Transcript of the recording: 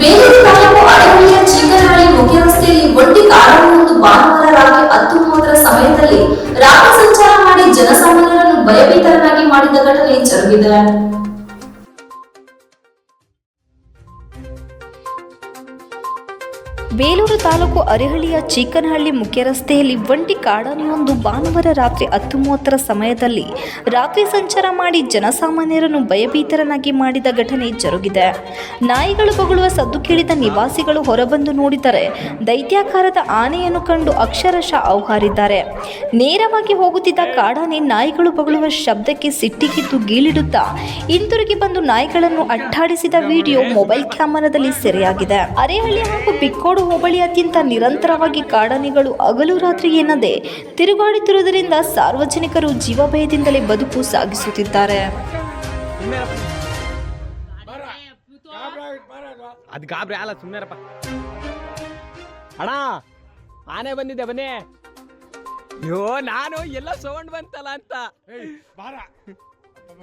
ಬೇಲೂರು ತಾಲೂಕು ಅಡವಿಯ ಚೀಕನಹಳ್ಳಿ ಮುಖ್ಯರಸ್ತೆಯಲ್ಲಿ ಒಂಟಿ ಕಾರೊಂದು ಭಾನುವಾರ ರಾತ್ರಿ ಹತ್ತು ಮೂವತ್ತರ ಸಮಯದಲ್ಲಿ ರಾತ್ರಿ ಸಂಚಾರ ಮಾಡಿ ಜನಸಾಮಾನ್ಯರನ್ನು ಭಯಭೀತರನ್ನಾಗಿ ಮಾಡಿದ ಘಟನೆ ಜರುಗಿದೆ. ಬೇಲೂರು ತಾಲೂಕು ಅರೆಹಳ್ಳಿಯ ಚಿಕ್ಕನಹಳ್ಳಿ ಮುಖ್ಯ ರಸ್ತೆಯಲ್ಲಿ ಒಂಟಿ ಕಾಡಾನೆಯೊಂದು ಭಾನುವಾರ ರಾತ್ರಿ ಹತ್ತು ಮೂವತ್ತರ ಸಮಯದಲ್ಲಿ ರಾತ್ರಿ ಸಂಚಾರ ಮಾಡಿ ಜನಸಾಮಾನ್ಯರನ್ನು ಭಯಭೀತರನ್ನಾಗಿ ಮಾಡಿದ ಘಟನೆ ಜರುಗಿದೆ. ನಾಯಿಗಳು ಬಗಳುವ ಸದ್ದು ಕೇಳಿದ ನಿವಾಸಿಗಳು ಹೊರಬಂದು ನೋಡಿದರೆ ದೈತ್ಯಾಕಾರದ ಆನೆಯನ್ನು ಕಂಡು ಅಕ್ಷರಶಃ ಅವಹಾರಿದ್ದಾರೆ ನೇರವಾಗಿ ಹೋಗುತ್ತಿದ್ದ ಕಾಡಾನೆ ನಾಯಿಗಳು ಬಗಳುವ ಶಬ್ದಕ್ಕೆ ಸಿಟ್ಟಿಗಿದ್ದು ಗೀಳಿಡುತ್ತಾ ಹಿಂತಿರುಗಿ ಬಂದು ನಾಯಿಗಳನ್ನು ಅಟ್ಟಾಡಿಸಿದ ವಿಡಿಯೋ ಮೊಬೈಲ್ ಕ್ಯಾಮೆರಾದಲ್ಲಿ ಸೆರೆಯಾಗಿದೆ. ಅರೆಹಳ್ಳಿ ಹಾಗೂ ಬಿಕ್ಕೋಡು ಹೋಬಳಿಯಾದ್ಯಂತ ನಿರಂತರವಾಗಿ ಕಾಡಾನೆಗಳು ಹಗಲು ರಾತ್ರಿ ಎನ್ನದೆ ತಿರುಗಾಡುತ್ತಿರುವುದರಿಂದ ಸಾರ್ವಜನಿಕರು ಜೀವಭಯದಿಂದಲೇ ಬದುಕು ಸಾಗಿಸುತ್ತಿದ್ದಾರೆ. ಅದು ಗಾಬ್ರಿ ಅಲ್ಲ ಸುಮ್ಮನೆರಪ್ಪ ಅಣ್ಣ ಆನೆ ಬಂದಿದೆ ಬನ್ನಿ. ಅಯ್ಯೋ ನಾನು ಎಲ್ಲ ಸೌಂಡ್ ಬಂತಲ್ಲ ಅಂತ. ಬಾರ.